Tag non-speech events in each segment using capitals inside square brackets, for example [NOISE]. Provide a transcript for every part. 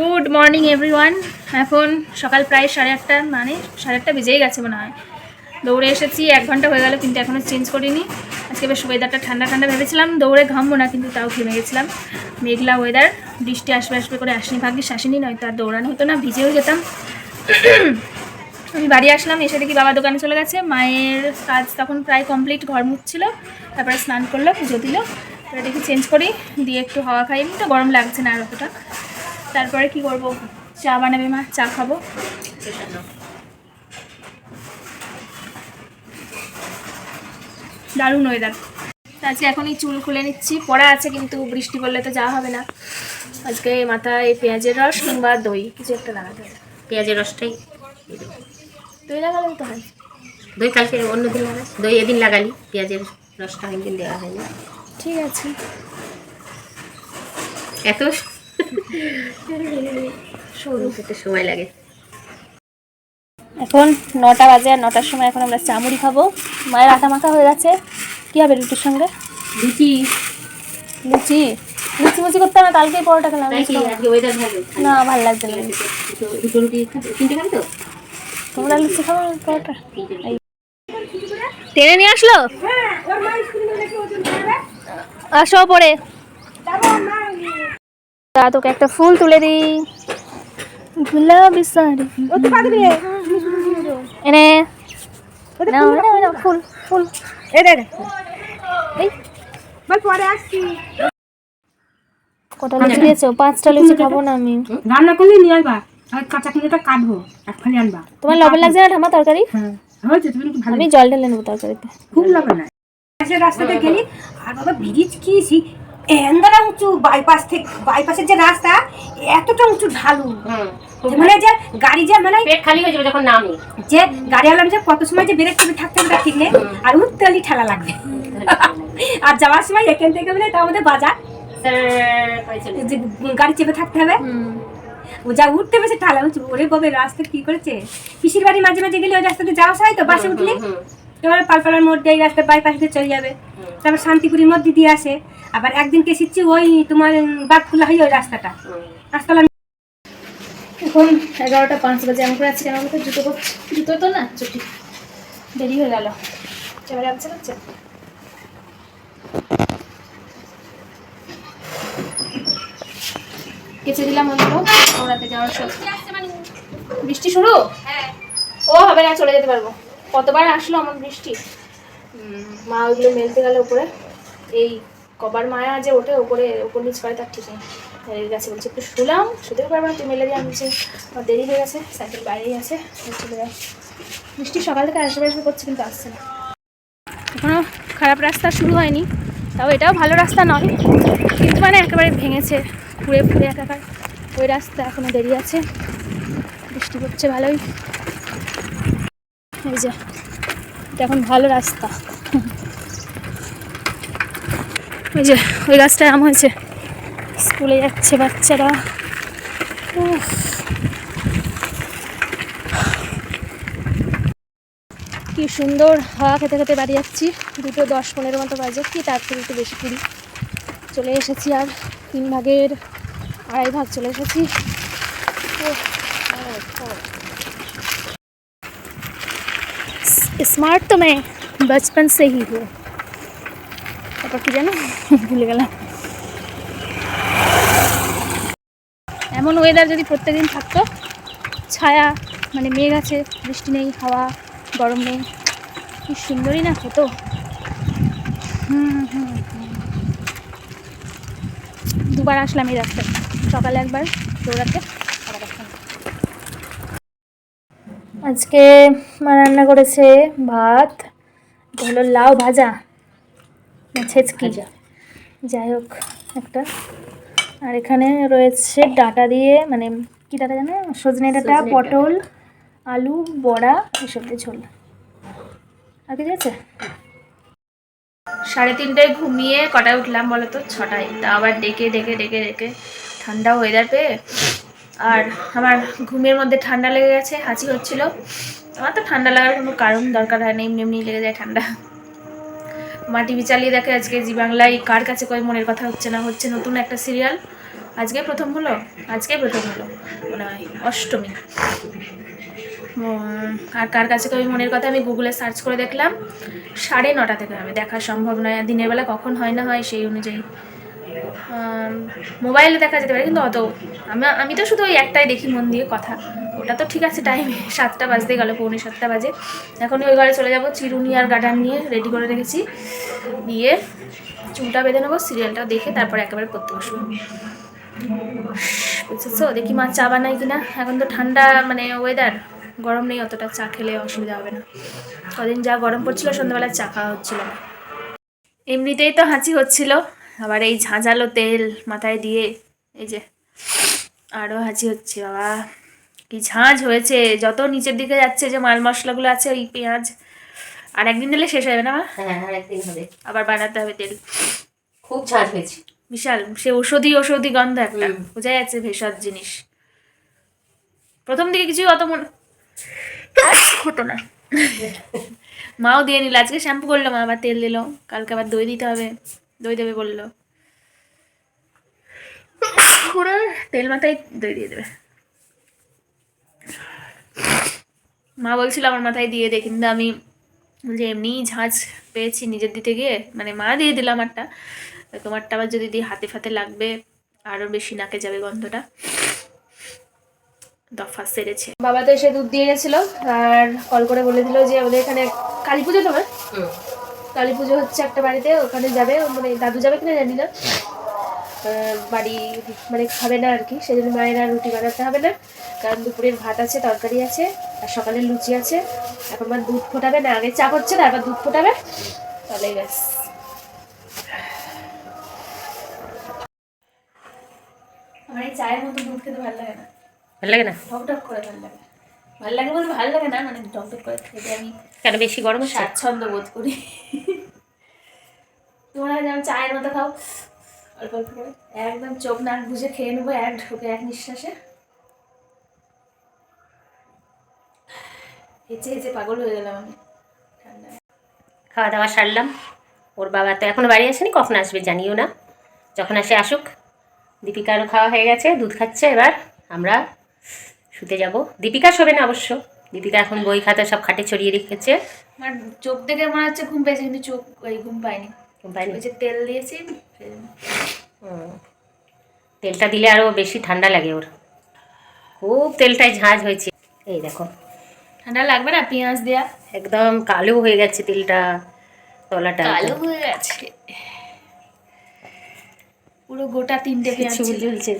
Good morning everyone. এখন সকাল প্রায় সাড়ে আটটা মানে সাড়ে আটটা বেজেই গেছে মনে হয়। দৌড়ে এসেছি, এক ঘণ্টা হয়ে গেল কিন্তু এখনও চেঞ্জ করিনি। আজকে বেশ ওয়েদারটা ঠান্ডা ঠান্ডা ভেবেছিলাম, দৌড়ে ঘামবো না, কিন্তু তাও ঘেমে গেছিলাম। মেঘলা ওয়েদার বৃষ্টি আসবে আসবে করে আসেনি, ভাগ্যিস আসেনি, নয়তো আর দৌড়ানো হতো না, ভিজেও যেতাম। আমি বাড়ি আসলাম, এসে দেখি বাবা দোকানে চলে গেছে। মায়ের কাজ তখন প্রায় কমপ্লিট ঘর মুছছিল, তারপরে স্নান করল, পুজো দিল। এবার দেখি চেঞ্জ করি, দিয়ে একটু হাওয়া খাই তো গরম লাগছে না আর অতটা। তারপরে কি করব? চা বানাবে মা চা খাব। দারুণ ওয়েদার আজকে এখনই চুল খুলে নিচ্ছি। পড়া আছে কিন্তু বৃষ্টি পড়লে তো যাওয়া হবে না। আজকে মাথায় পেঁয়াজের রস কিংবা দই কিছু একটা লাগাতে হবে। পেঁয়াজের রসটাই দই লাগালেই তো হয় দই কালকে অন্য দিন লাগাস দই এদিন লাগালি পেঁয়াজের রসটা একদিন দেওয়া হয়নি। ঠিক আছে। এত সরু খেতে সময় লাগে। এখন নটা বাজে আর নটার সময় এখন আমরা চা মুড়ি খাব। মায়ের আটা মাখা হয়ে গেছে। কী হবে রুটির সঙ্গে? লুচি। লুচি? লুচি মুচি করতে হবে কালকেই পরোটা খেলাম। না ভালো লাগছে না। তোমরা লুচি খাব পরোটা। টেনে নিয়ে আসলো? আসো পরে তা তোকে একটা ফুল তুলে দিই। গোলাপি শাড়ি। এনে নাও, নাও, নাও, ফুল ফুল। এ দে দে। এই কটা লুচি দিয়েছ? পাঁচটা লুচি খাব না আমি। রান্না করলে নিয়ে আসবা। আর কাঁচা কুমড়োটা কাটবো এক ফালি আনবা। তোমার লবণ লাগছে না ঠামা তরকারি? হ্যাঁ হয়েছে তুমি ভালো আমি জল ঢেলে নেব তরকারিতে। খুব লবণ না রাস্তাতে গেলি আর বাবা ব্রিজ কি? এন্দরা উঁচু বাইপাস থেকে বাইপাসের যে রাস্তা এতটা উঁচু ঢালু। মানে যে গাড়ি যে মানে পেট খালি হয়ে যাবে যখন নামি। যে গাড়ি আলাম যে কত সময় যে বেরেক করে থাকতে হবে ঠিক নেই আর উঠতে ঠেলা লাগবে। আর যাওয়ার সময় এখান থেকে মানে তার মধ্যে বাজার। যে গাড়ি চেপে থাকতে হবে। ও যা উঠতে বেশি ঠালা উঁচু ওরে গবে রাস্তা কি করেছে? পিসির বাড়ি মাঝে মাঝে গেলে ওই রাস্তাতে যাওয়া হয় তো বাসে উঠলে? এবারে পালপাড়ার মধ্যে এই রাস্তা বাইপাস দিয়ে চলে যাবে। তারপর শান্তিপুরের মধ্যে দিয়ে আসে। আবার একদিন কে শিখছি ওই তোমার বাদকুলা হয়ে ওই রাস্তাটা। রাস্তাটা এখন এগারোটা পাঁচ বাজে এমন করে আজকে আমার মতো জুতো জুতো তো না চুটি। দেরি হয়ে গেল। এবারে লাগছে লাগছে কেচে দিলাম ওরাতে যাওয়ার সময় বৃষ্টি শুরু? ও হবে না চলে যেতে পারব। কতবার আসলো আমার বৃষ্টি? উম, মা ওইগুলো মেলতে গেলে উপরে। এই কবার মায়া যে ওঠে, ওপরে, ওপর নিচ করে, তার ঠিক নেই। হয়ে গেছে বলছে, একটু শুলাম, শুতেও পারব না, তুই মেলে দিয়ে আমি বলছি, আমার দেরি হয়ে গেছে, সাইকেল বাইরেই আছে চলে বৃষ্টি সকাল থেকে আসবে আসবে করছে, কিন্তু আসছে না। এখনও খারাপ রাস্তা শুরু হয়নি, তাও এটাও ভালো রাস্তা নয়, কিন্তু মানে একেবারে ভেঙেছে ঘুরে ফুরে একাকার ওই রাস্তা এখনও দেরি আছে, বৃষ্টি পড়ছে ভালোই। এই যে, এটা এখন ভালো রাস্তা। ওই যে ওই গাছটায় আম হয়েছে স্কুলে যাচ্ছে বাচ্চারা উফ। কি সুন্দর হাওয়া খেতে খেতে বাড়ি যাচ্ছি দুটো দশ পনেরো মতো বাজে কি তার থেকে একটু বেশি কুড়ি চলে এসেছি আর তিন ভাগের আড়াই ভাগ চলে এসেছি উফ, स्मार्ट तो मैं बचपन से ही हूँ তারপর কি [LAUGHS] ভুলে গেলাম। এমন ওয়েদার যদি প্রত্যেকদিন থাকতো, ছায়া মানে মেঘ আছে, বৃষ্টি নেই, হাওয়া, গরম নেই, কি সুন্দরই না হতো। দুবার আসলাম এই রাস্তায়। সকালে একবার দৌড়াতে আজকে মা রান্না করেছে ভাত হলো লাউ ভাজা। ছেচকি। যাই হোক একটা। আর এখানে রয়েছে ডাটা দিয়ে মানে কি ডাটা জানো? সজনে ডাটা ডাঁটা। পটল আলু বড়া এসব দিয়ে ঝোল। আর কিছু আছে? সাড়ে তিনটায় ঘুমিয়ে কটায় উঠলাম বলো তো? ছটায়। তা আবার ডেকে ডেকে ডেকে ডেকে ঠান্ডা ওয়েদার পেয়ে আর আমার ঘুমের মধ্যে ঠান্ডা লেগে গেছে। হাঁচি হচ্ছিল আমার তো ঠান্ডা লাগার কোনো কারণ দরকার হয় না এমনি এমনি লেগে যায় ঠান্ডা। মা টিভি চালিয়ে দেখে আজকে জি বাংলায় কার কাছে কয় মনের কথা হচ্ছে না হচ্ছে নতুন একটা সিরিয়াল। আজকে প্রথম হলো? আজকে প্রথম হলো। মনে অষ্টমী। আর কার কাছে কবি মনের কথা আমি গুগলে সার্চ করে দেখলাম। সাড়ে নটা থেকে হবে। দেখা সম্ভব নয়। দিনের বেলা কখন হয় না হয় সেই অনুযায়ী। মোবাইলে দেখা যেতে পারে, কিন্তু অত আমি তো শুধু ওই একটাই দেখি মন দিয়ে কথা। ওটা তো ঠিক আছে টাইম সাতটা বাজতে গেল, পৌনে সাতটা বাজে। এখন ওই ঘরে চলে যাব, চিরুনি আর গার্ডার নিয়ে রেডি করে রেখেছি। দিয়ে চুলটা বেঁধে নেব সিরিয়ালটা দেখে তারপরে একেবারে পড়তে বসবো। বুঝেছ? দেখি মা চা বানাই কিনা। এখন তো ঠান্ডা মানে ওয়েদার গরম নেই অতটা, চা খেলে অসুবিধা হবে না। কদিন যা গরম পড়ছিল সন্ধ্যাবেলা চা খাওয়া হচ্ছিল এমনিতেই তো হাঁচি হচ্ছিল। আবার এই ঝাঁঝালো তেল মাথায় দিয়ে এই যে আরও হাঁচি হচ্ছে বাবা। কি ঝাঁঝ হয়েছে। যত নিচের দিকে যাচ্ছে যে মাল মশলাগুলো আছে ওই পেঁয়াজ। আর একদিন দিলে শেষ হবে না মা? হ্যাঁ আর একদিন হবে। আবার বানাতে হবে তেল। খুব ঝাঁজ হয়েছে। বিশাল। সে ওষুধি ওষুধি গন্ধ একটা। বোঝা যাচ্ছে ভেষজ জিনিস। প্রথম দিকে কিছুই অত মনে হতো না। মাও দিয়ে নিল। আজকে শ্যাম্পু করল মা আবার তেল দিল। কালকে আবার দই দিতে হবে। দই দেবে বলল। ওরা তেল মাথায় দই দিয়ে দেবে। মা বলছিল আমার মাথায় দিয়ে দে কিন্তু আমি যে এমনি ঝাঁঝ পেয়েছি নিজের দিতে গিয়ে মানে মা দিয়ে দিলাম আমারটা। তোমারটা আবার যদি দিয়ে হাতে ফাতে লাগবে আরও বেশি নাকে যাবে গন্ধটা। দফা সেরেছে। বাবা তো এসে দুধ দিয়ে গেছিল আর কল করে বলে দিল যে ওদের এখানে কালী পুজো তোমার? কালী পুজো হচ্ছে একটা বাড়িতে ওখানে যাবে মানে দাদু যাবে কিনা জানি না। বাড়ি মানে খাবে না আর কি সেজন্য মায়ের আর রুটি বানাতে হবে না। কারণ দুপুরের ভাত আছে তরকারি আছে আর সকালের লুচি আছে। এখন আমার দুধ ফোটাবে না আগে চা করছে তারপর দুধ ফোটাবে। তাহলেই ব্যাস। আমার এই চায়ের মতো দুধ খেতে ভালো লাগে না। ভালো লাগে না? টক টক করে ভালো লাগে। ভালো লাগে বলতে ভালো লাগে না মানে টক টক করে খেতে আমি কেন বেশি গরম স্বাচ্ছন্দ্য বোধ করি। তোমরা যেমন চায়ের মতো খাও। অল্প অল্প করে। একদম চোখ নাক বুঝে খেয়ে নেব এক ঢোকে এক নিঃশ্বাসে। হেঁচে হেঁচে পাগল হয়ে গেলাম আমি। ঠান্ডায় খাওয়া দাওয়া সারলাম। ওর বাবা তো এখনও বাড়ি আসেনি কখন আসবে জানিও না। যখন আসে আসুক। দীপিকারও খাওয়া হয়ে গেছে দুধ খাচ্ছে এবার। আমরা শুতে যাব। দীপিকা শোবে না অবশ্য। দীপিকা এখন বই খাতা সব খাটে ছড়িয়ে রেখেছে। আমার চোখ দেখে মনে হচ্ছে ঘুম পেয়েছে কিন্তু চোখ ওই ঘুম পায়নি। বাইরে ওই যে তেল দিয়েছি তেলটা দিলে আরও বেশি ঠান্ডা লাগে ওর। খুব তেলটায় ঝাঁঝ হয়েছে। এই দেখো। ঠান্ডা লাগবে না? পেঁয়াজ দেয়া। একদম কালো হয়ে গেছে তেলটা তলাটা কালো হয়ে গেছে। পুরো গোটা তিনটে পেঁয়াজ ঝুলছে।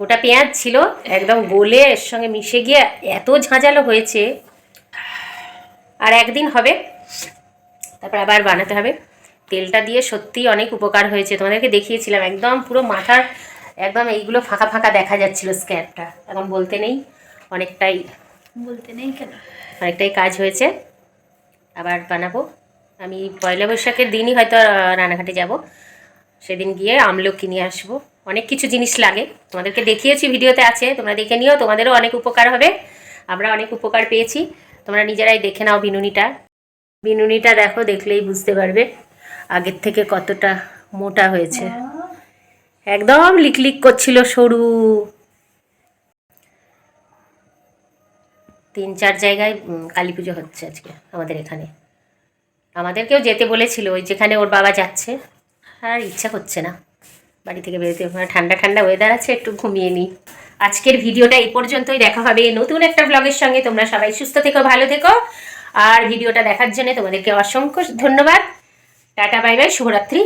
গোটা পেঁয়াজ ছিল একদম গলে এর সঙ্গে মিশে গিয়ে এত ঝাঁঝালো হয়েছে। আর একদিন হবে তারপর আবার বানাতে হবে। তেলটা দিয়ে সত্যি অনেক উপকার হয়েছে তোমাদেরকে দেখিয়েছিলাম একদম পুরো মাথার একদম এইগুলো ফাঁকা ফাঁকা দেখা যাচ্ছিল স্ক্যাপটা। এখন বলতে নেই অনেকটাই বলতে নেই কেন? অনেকটাই কাজ হয়েছে। আবার বানাবো। আমি পয়লা বৈশাখের দিনই হয়তো রানাঘাটে যাব। সেদিন গিয়ে আমলকি নিয়ে আসব। অনেক কিছু জিনিস লাগে। তোমাদেরকে দেখিয়েছি, ভিডিওতে আছে। তোমরা দেখে নিও, তোমাদেরও অনেক উপকার হবে। আমরা অনেক উপকার পেয়েছি। তোমরা নিজেরাই দেখে নাও বিনুনিটা। বিনুনিটা দেখো, দেখলেই বুঝতে পারবে আগের থেকে কতটা মোটা হয়েছে। একদম লিকলিক করছিল সরু। তিন চার জায়গায় কালী পুজো হচ্ছে আজকে আমাদের এখানে। আমাদেরকেও যেতে বলেছিল, ওই যেখানে ওর বাবা যাচ্ছে। আর ইচ্ছা করছে না। বাড়ি থেকে বেরোতে ওখানে ঠান্ডা ঠান্ডা ওয়েদার আছে, একটু ঘুমিয়ে নিই। আজকের ভিডিওটা এই পর্যন্তই, দেখা হবে নতুন একটা ব্লগের সঙ্গে। তোমরা সবাই সুস্থ থেকো, ভালো থেকো। আর ভিডিওটা দেখার জন্য তোমাদেরকে অসংখ্য ধন্যবাদ। টাটা, বাই বাই, শুভরাত্রি।